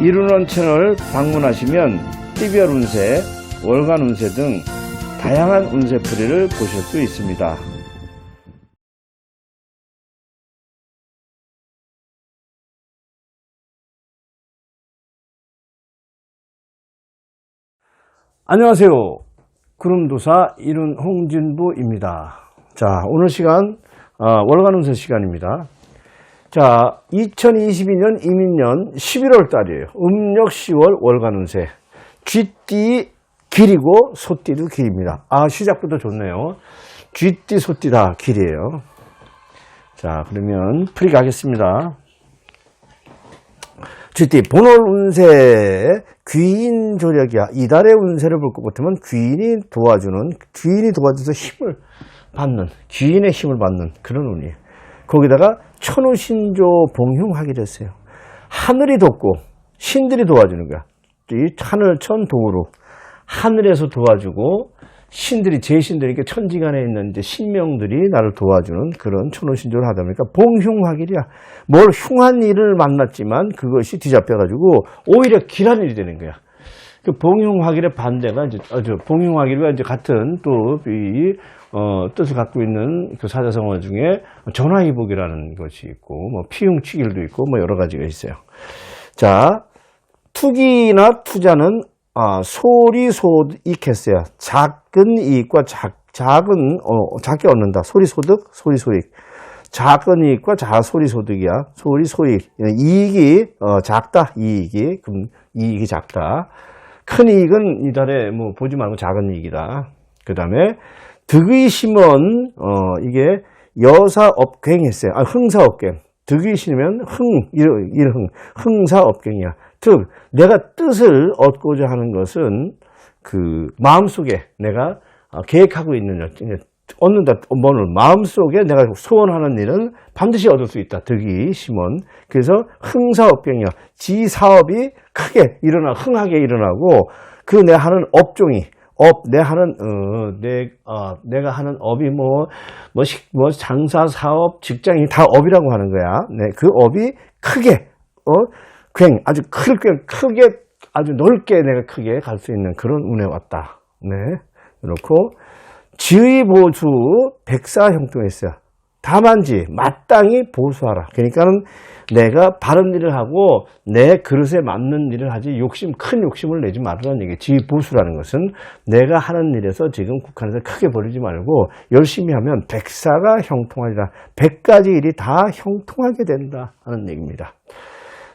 이루는 채널 방문하시면 TVR 운세, 월간 운세 등 다양한 운세풀이를 보실 수 있습니다. 안녕하세요. 구름도사 이룬 홍진부입니다. 자, 오늘 시간 어, 월간 운세 시간입니다. 자, 2022년 이민년 11월 달이에요. 음력 10월 월간 운세. 쥐띠 길이고 소띠도 길입니다. 아, 시작부터 좋네요. 쥐띠 소띠 다 길이에요. 자, 그러면 풀이 가겠습니다. 쥐띠 본월 운세 귀인 조력이야. 이달의 운세를 볼 것 같으면 귀인이 도와주는 귀인이 도와줘서 힘을 받는 귀인의 힘을 받는 그런 운이에요. 거기다가 천우신조 봉흉하게 됐어요. 하늘이 돕고 신들이 도와주는 거야. 이 하늘천 도로 하늘에서 도와주고 신들이 제신들에게 천지간에 있는 이제 신명들이 나를 도와주는 그런 천우신조를 하다 보니까 봉흉화길이야. 뭘 흉한 일을 만났지만 그것이 뒤잡혀가지고 오히려 길한 일이 되는 거야. 그 봉흉화길의 반대가 이제 아주 봉흉화길과 이제 같은 또이 어, 뜻을 갖고 있는 그 사자성어 중에 전화위복이라는 것이 있고 뭐 피흉치길도 있고 뭐 여러 가지가 있어요. 자, 투기나 투자는 아, 소리 소익했어요. 작은 이익과 작, 작은, 어, 작게 얻는다. 소리 소득, 소리 소익. 작은 이익과 자 소리 소득이야. 소리 소익. 이익이, 어, 작다. 이익이. 그럼 이익이 작다. 큰 이익은 이달에 뭐 보지 말고 작은 이익이다. 그 다음에 득의 심은, 어, 이게 여사업갱했어요. 아, 흥사업갱. 득의 심으면 흥, 일, 일흥. 흥사업갱이야. 즉 내가 뜻을 얻고자 하는 것은 그 마음속에 내가 어, 계획하고 있는 일, 얻는다 뭐를 마음속에 내가 소원하는 일은 반드시 얻을 수 있다. 득이 심원. 그래서 흥사업경이야. 지 사업이 크게 일어나 흥하게 일어나고 그 내 하는 업종이 업, 내 하는, 어, 내, 어, 내가 하는 업이 뭐, 뭐, 식, 뭐, 장사, 사업, 직장이 다 업이라고 하는 거야. 네, 그 업이 크게, 어, 굉 아주 크게 크게 아주 넓게 내가 크게 갈 수 있는 그런 운에 왔다. 네. 그렇고 지의 보수 백사 형통했어요. 다만지 마땅히 보수하라. 그러니까는 내가 바른 일을 하고 내 그릇에 맞는 일을 하지 욕심 큰 욕심을 내지 말라는 얘기. 지의 보수라는 것은 내가 하는 일에서 지금 국한에서 크게 벌리지 말고 열심히 하면 백사가 형통하리라. 백 가지 일이 다 형통하게 된다 하는 얘기입니다.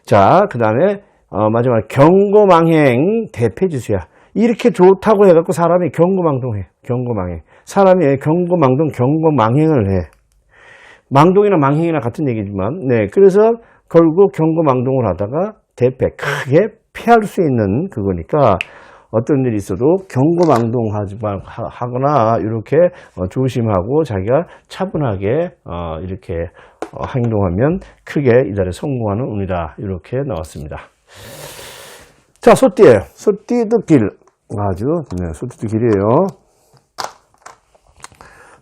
자, 그 다음에, 어, 마지막, 경고망행 대패지수야. 이렇게 좋다고 해갖고 사람이 경고망동해. 경고망행. 사람이 경고망동, 경고망행을 해. 망동이나 망행이나 같은 얘기지만, 네. 그래서 결국 경고망동을 하다가 대패, 크게 피할 수 있는 그거니까, 어떤 일이 있어도 경고망동하지 하거나 이렇게 어, 조심하고 자기가 차분하게 어, 이렇게 어, 행동하면 크게 이달에 성공하는 운이다 이렇게 나왔습니다. 자 소띠예요. 소띠도 길 아주 네, 소띠도 길이에요.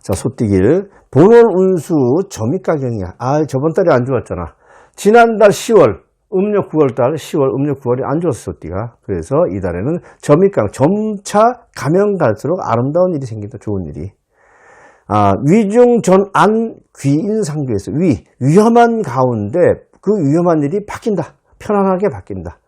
자 소띠길 본월 운수 점입가경이야. 아 저번 달에 안 좋았잖아. 지난달 10월 음력 9월 달 10월 음력 9월이 안 좋았어 띠가 그래서 이달에는 점입강 점차 가면 갈수록 아름다운 일이 생긴다 좋은 일이 아, 위중 전안 귀인 상교에서 위 위험한 가운데 그 위험한 일이 바뀐다 편안하게 바뀐다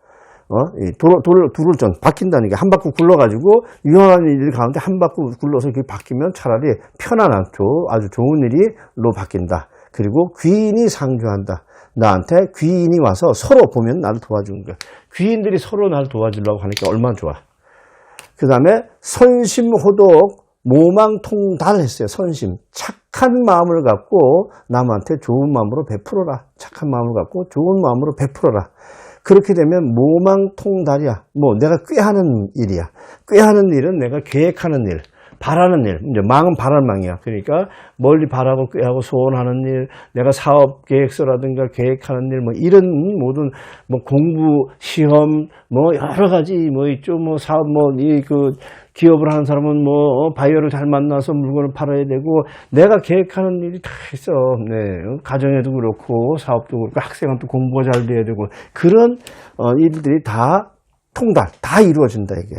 어, 돌, 돌, 둘을 전 바뀐다는 게 한 바퀴 굴러가지고 위험한 일 가운데 한 바퀴 굴러서 그게 바뀌면 차라리 편안한 아주 좋은 일이로 바뀐다. 그리고 귀인이 상주한다. 나한테 귀인이 와서 서로 보면 나를 도와주는 거야. 귀인들이 서로 나를 도와주려고 하니까 얼마나 좋아. 그 다음에 선심호독 모망통달 했어요. 선심. 착한 마음을 갖고 남한테 좋은 마음으로 베풀어라. 착한 마음을 갖고 좋은 마음으로 베풀어라. 그렇게 되면 모망통달이야. 뭐 내가 꾀하는 일이야. 꾀하는 일은 내가 계획하는 일. 바라는 일, 이제 망은 바랄 망이야. 그러니까 멀리 바라고 꾀하고 소원하는 일, 내가 사업 계획서라든가 계획하는 일, 뭐 이런 모든 뭐 공부, 시험, 뭐 여러 가지 뭐 있죠. 뭐 사업, 뭐 이 그 기업을 하는 사람은 뭐 바이어를 잘 만나서 물건을 팔아야 되고 내가 계획하는 일이 다 있어. 네. 가정에도 그렇고 사업도 그렇고 학생한테 공부가 잘 돼야 되고 그런 어, 일들이 다 통달, 다 이루어진다 이게.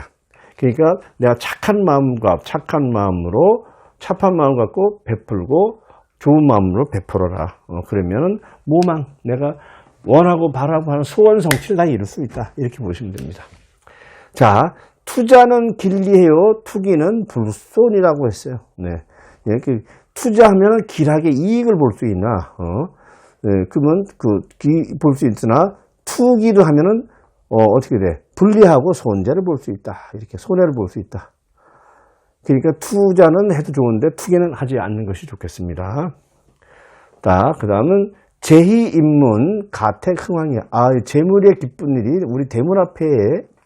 그러니까 내가 착한 마음과 착한 마음으로 착한 마음 갖고 베풀고 좋은 마음으로 베풀어라. 어, 그러면은 모망 내가 원하고 바라고 하는 소원 성취를 다 이룰 수 있다. 이렇게 보시면 됩니다. 자, 투자는 길리해요. 투기는 불손이라고 했어요. 네. 이렇게 투자하면 길하게 이익을 볼 수 있나? 어? 네, 그러면 그 볼 수 있으나 투기를 하면은 어, 어떻게 돼? 불리하고 손재를 볼 수 있다. 이렇게 손해를 볼 수 있다. 그러니까 투자는 해도 좋은데 투기는 하지 않는 것이 좋겠습니다. 자, 그 다음은 제희입문 가택흥왕이야. 아, 재물의 기쁜 일이 우리 대문 앞에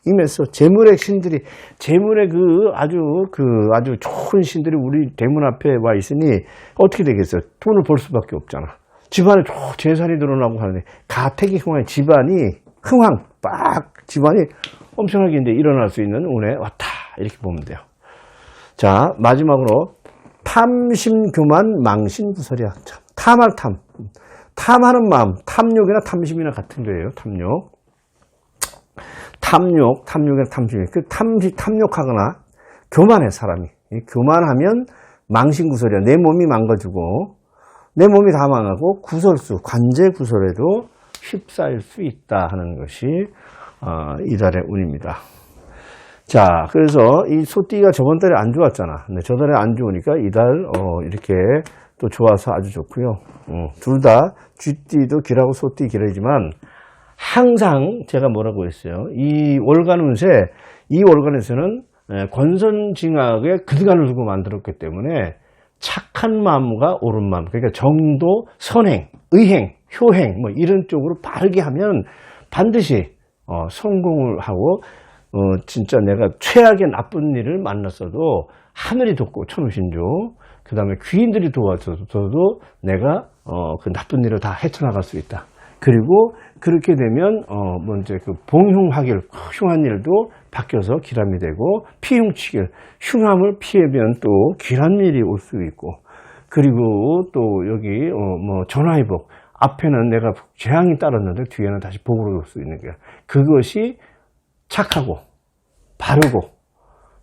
임해서 재물의 신들이 재물의 그 아주 그 아주 좋은 신들이 우리 대문 앞에 와 있으니 어떻게 되겠어요? 돈을 벌 수밖에 없잖아. 집안에 쭉 재산이 늘어나고 하는데 가택이 흥왕 집안이 흥왕 빡 집안이 엄청나게 이제 일어날 수 있는 운에 왔다 이렇게 보면 돼요. 자 마지막으로 탐심교만 망신구설이야. 참, 탐할 탐. 탐하는 마음, 탐욕이나 탐심이나 같은 거예요. 탐욕. 탐욕, 탐욕이나 탐심. 그 탐, 탐욕하거나 교만해, 사람이. 이 교만하면 망신구설이야. 내 몸이 망가지고, 내 몸이 다 망하고, 구설수, 관제 구설에도 휩싸일 수 있다 하는 것이, 어, 이달의 운입니다. 자, 그래서 이 소띠가 저번 달에 안 좋았잖아. 근데 저 달에 안 좋으니까 이달, 어, 이렇게 또 좋아서 아주 좋고요. 어, 둘다 쥐띠도 길하고 소띠 길하지만 항상 제가 뭐라고 했어요. 이 월간 운세, 이 월간에서는 에, 권선징악의 근간을 두고 만들었기 때문에 착한 마음과 옳은 마음, 그러니까 정도, 선행, 의행, 효행, 뭐 이런 쪽으로 바르게 하면 반드시 어, 성공을 하고 어, 진짜 내가 최악의 나쁜 일을 만났어도 하늘이 돕고 천우신조, 그 다음에 귀인들이 도와줘도 내가 어, 그 나쁜 일을 다 헤쳐나갈 수 있다. 그리고 그렇게 되면 어, 먼저 그 봉흉하길 흉한 일도 바뀌어서 기람이 되고 피흉치길 흉함을 피하면 또 길한 일이 올 수 있고 그리고 또 여기 어, 뭐 전화위복 앞에는 내가 재앙이 따랐는데 뒤에는 다시 복으로 올 수 있는 거야. 그것이 착하고 바르고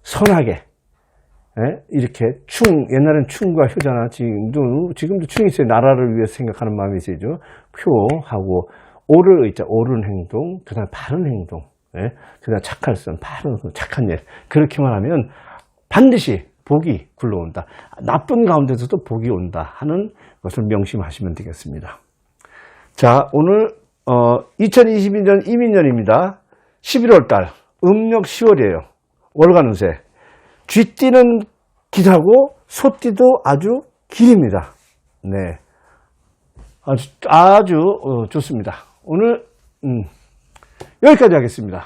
선하게 예? 이렇게 충 옛날엔 충과 효잖아 지금도 지금도 충이 있어요 나라를 위해 생각하는 마음이 있어야죠 표하고 옳을 의자 옳은 행동 그다음 바른 행동 예? 그다음 착할 선 바른 선, 착한 일 그렇게만 하면 반드시 복이 굴러온다 나쁜 가운데서도 복이 온다 하는 것을 명심하시면 되겠습니다 자 오늘 어, 2022년 이민년입니다 11월 달 음력 10월이에요 월간 운세 쥐띠는 길하고 소띠도 아주 길입니다. 네. 아주, 아주 어, 좋습니다. 오늘, 음, 여기까지 하겠습니다.